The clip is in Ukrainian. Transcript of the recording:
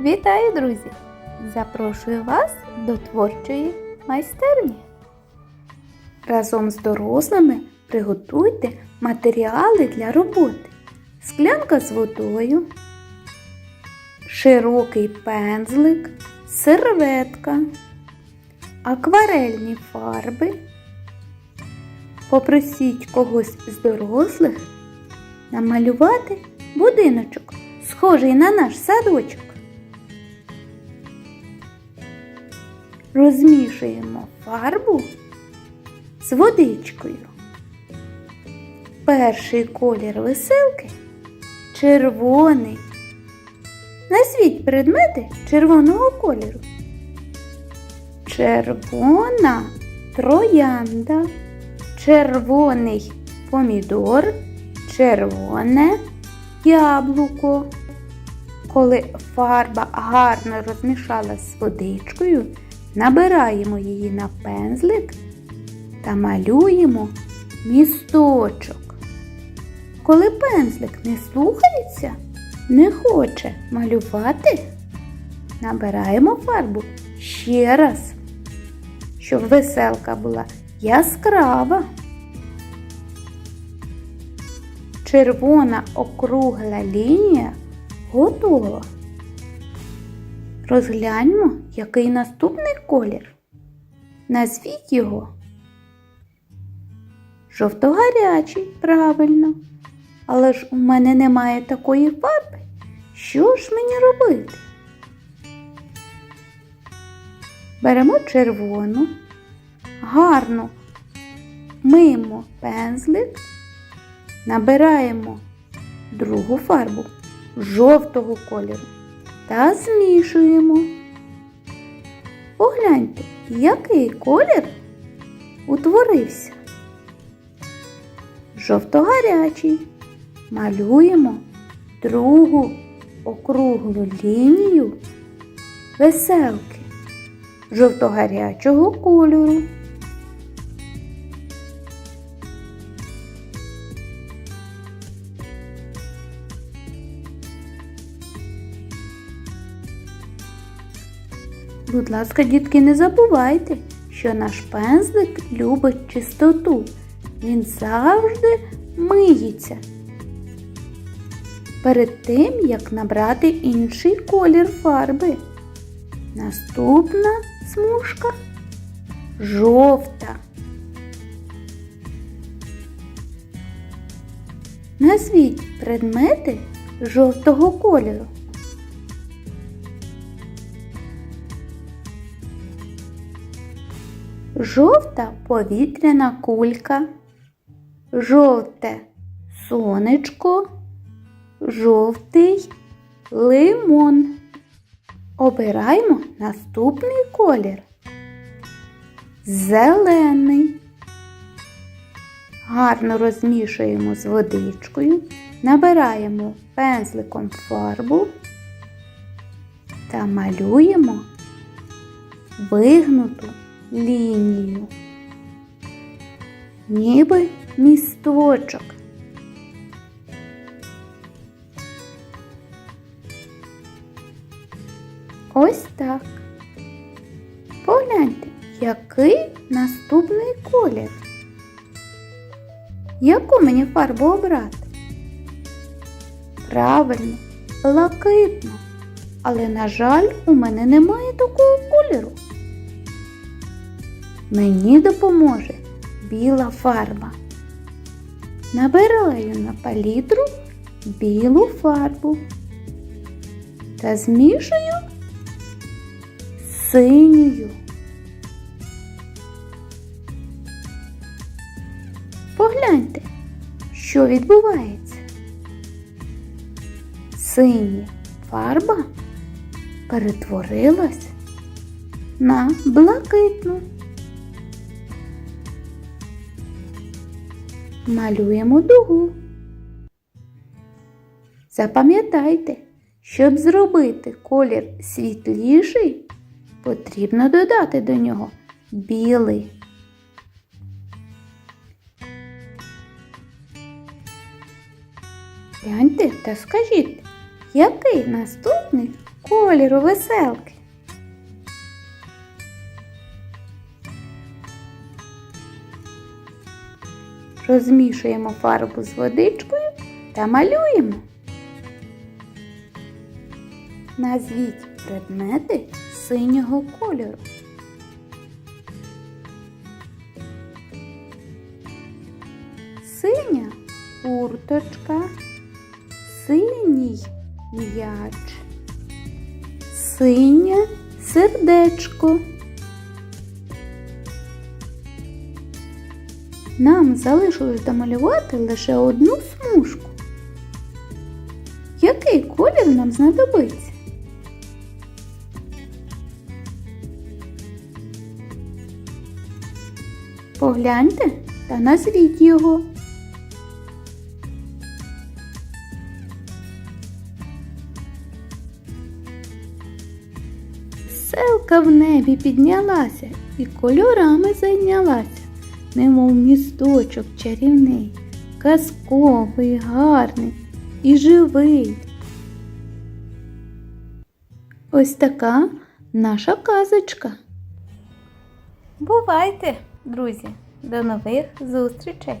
Вітаю, друзі! Запрошую вас до творчої майстерні. Разом з дорослими приготуйте матеріали для роботи. Склянка з водою, широкий пензлик, серветка, акварельні фарби. Попросіть когось з дорослих намалювати будиночок, схожий на наш садочок. Розмішуємо фарбу з водичкою. Перший колір веселки червоний. Назвіть предмети червоного кольору. Червона троянда, червоний помідор, червоне яблуко. Коли фарба гарно розмішалась з водичкою, набираємо її на пензлик та малюємо місточок. Коли пензлик не слухається, не хоче малювати, набираємо фарбу ще раз, щоб веселка була яскрава. Червона округла лінія готова. Розгляньмо, який наступний колір. Назвіть його. Жовто-гарячий, правильно. Але ж у мене немає такої фарби. Що ж мені робити? Беремо червону, гарно миємо пензлик, набираємо другу фарбу жовтого кольору та змішуємо. Погляньте, який колір утворився. Жовто-гарячий. Малюємо другу округлу лінію веселки жовто-гарячого кольору. Будь ласка, дітки, не забувайте, що наш пензлик любить чистоту. Він завжди миється. Перед тим, як набрати інший колір фарби. Наступна смужка жовта. Назвіть предмети жовтого кольору. Жовта повітряна кулька, жовте сонечко, жовтий лимон. Обираємо наступний колір. Зелений. Гарно розмішуємо з водичкою, набираємо пензликом фарбу та малюємо вигнуту лінію, ніби місточок. Ось так. Погляньте, який наступний колір. Яку мені фарбу обрати? Правильно, блакитну. Але, на жаль, у мене немає такого кольору. Мені допоможе біла фарба. Набираю на палітру білу фарбу та змішую з синьою. Погляньте, що відбувається. Синя фарба перетворилась на блакитну. Малюємо дугу. Запам'ятайте, щоб зробити колір світліший, потрібно додати до нього білий. Гляньте та скажіть, який наступний кольору веселки. Розмішуємо фарбу з водичкою та малюємо. Назвіть предмети синього кольору. Синя курточка, синій м'яч, синє сердечко. Нам залишилось домалювати лише одну смужку. Який колір нам знадобиться? Погляньте та назвіть його. Селка в небі піднялася і кольорами зайнялася, немов місточок чарівний, казковий, гарний і живий. Ось така наша казочка. Бувайте, друзі! До нових зустрічей!